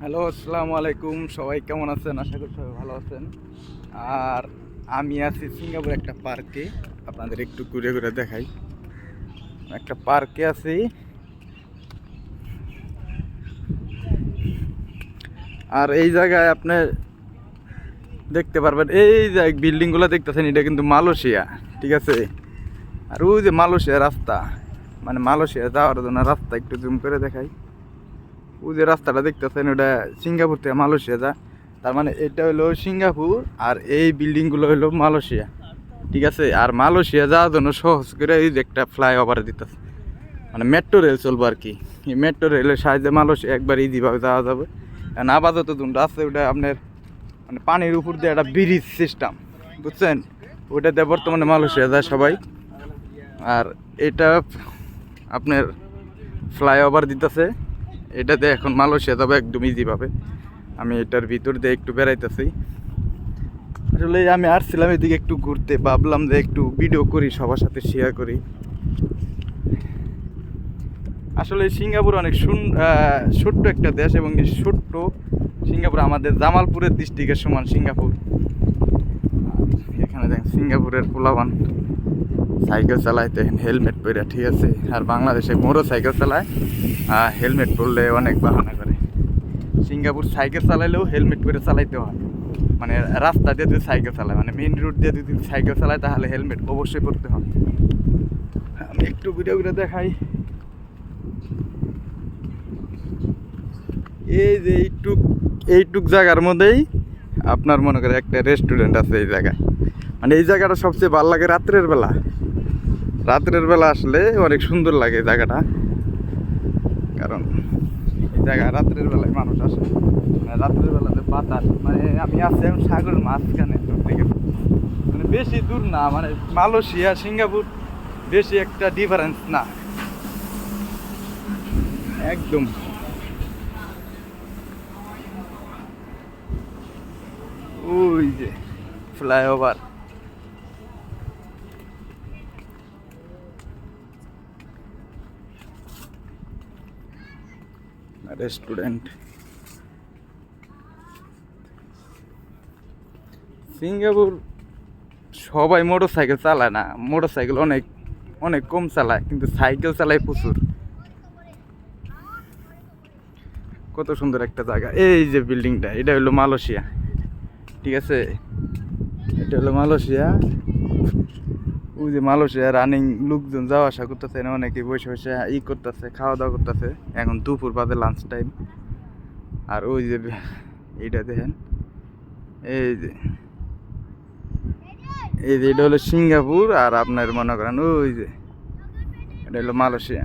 Hello, আসসালামু আলাইকুম। সবাই কেমন আছেন? আশা করি সবাই ভালো আছেন। আর আমি আছি সিঙ্গাপুর একটা পার্কে। আপনাদের একটু ঘুরে ঘুরে দেখাই। একটা পার্কে আছি। আর এই জায়গায় আপনি দেখতে পারবেন, এই যে বিল্ডিংগুলো দেখতেছেন, এটা কিন্তু মালয়েশিয়া, ঠিক আছে? আর ওই যে মালয়েশিয়া রাস্তা মানে মালয়েশিয়া যাওয়ার জন্য রাস্তা একটু জুম করে দেখাই। ওই যে রাস্তাটা দেখতেছেন, ওটা সিঙ্গাপুর থেকে মালয়েশিয়া যা তার মানে এটা হলো সিঙ্গাপুর আর এই বিল্ডিংগুলো হলো মালয়েশিয়া। ঠিক আছে? আর মালয়েশিয়া যাওয়ার জন্য সহজ করে এই যে একটা ফ্লাইওভার দিতেছে। মানে মেট্রো রেল চলবো আর কি। এই মেট্রো রেলের সাহায্যে মালয়েশিয়া একবার ইজিভাবে যাওয়া যাবে। কারণ আপাতত দুটো আছে, ওটা আপনার মানে পানির উপর দিয়ে একটা ব্রিজ সিস্টেম বুঝছেন? ওটাতে বর্তমানে মালয়েশিয়া যায় সবাই। আর এটা আপনার ফ্লাইওভার দিতেছে। এটাতে এখন মালয়েশিয়া যাবে একদম ইজিভাবে আমি এটার ভিতর দিয়ে একটু বেড়াইতেছি। আসলে আমি আসছিলাম এদিকে একটু ঘুরতে, ভাবলাম যে একটু ভিডিও করি, সবার সাথে শেয়ার করি। আসলে সিঙ্গাপুর অনেক সুন ছোট্ট একটা দেশ এবং ছোট্ট সিঙ্গাপুর আমাদের জামালপুরের ডিস্ট্রিক্টের সমান সিঙ্গাপুর। এখানে দেখেন সিঙ্গাপুরের পোলাবান সাইকেল চালায় হেলমেট পরে ঠিক আছে, আর বাংলাদেশে মোড়ো সাইকেল চালায়, আর হেলমেট পরলে অনেক বাহানা করে। সিঙ্গাপুর সাইকেল চালাইলেও হেলমেট পরে চালাইতে হয়। মানে রাস্তা দিয়ে যদি সাইকেল চালায় মানে মেইন রোড দিয়ে যদি সাইকেল চালায়, তাহলে হেলমেট অবশ্যই পরতে হয়। আমি একটু ঘুরে ঘুরে দেখাই। এই যে এইটুক এইটুক জায়গার মধ্যেই আপনার মনে করে একটা রেস্টুরেন্ট আছে এই জায়গায়। মানে এই জায়গাটা সবচেয়ে ভালো লাগে রাত্রের বেলা। রাত্রের বেলা আসলে অনেক সুন্দর লাগে জায়গাটা। কারণ এই জায়গা রাত্রের বেলায় মানুষ আসে। মানে রাত্রের বেলাতে বাতাস মানে আমি আছি এখন সাগরের মাঝখানে গেলে মানে বেশি দূর না মানে মালয়েশিয়া, সিঙ্গাপুর বেশি একটা ডিফারেন্স না। একদম। ওই যে ফ্লাইওভার রেস্টুরেন্ট সিঙ্গাপুর সবাই মোটর সাইকেল চালায় না। মোটর সাইকেল অনেক অনেক কম চালায়, কিন্তু সাইকেল চালায় প্রচুর। কত সুন্দর একটা জায়গা। এই যে বিল্ডিংটা এটা হলো মালয়েশিয়া। ঠিক আছে? এটা হলো মালয়েশিয়া। ওই যে মালয়েশিয়া রানিং লোকজন যাওয়া আসা করতেছে না, অনেকে বসে বসে ই করতেছে খাওয়া দাওয়া করতেছে। এখন দুপুর বাদে লাঞ্চ টাইম আর ওই যে এইটা দেখেন, এই যে এই যে এটা হলো সিঙ্গাপুর আর আপনার মনে করেন ওই যে, এটা হলো মালয়েশিয়া।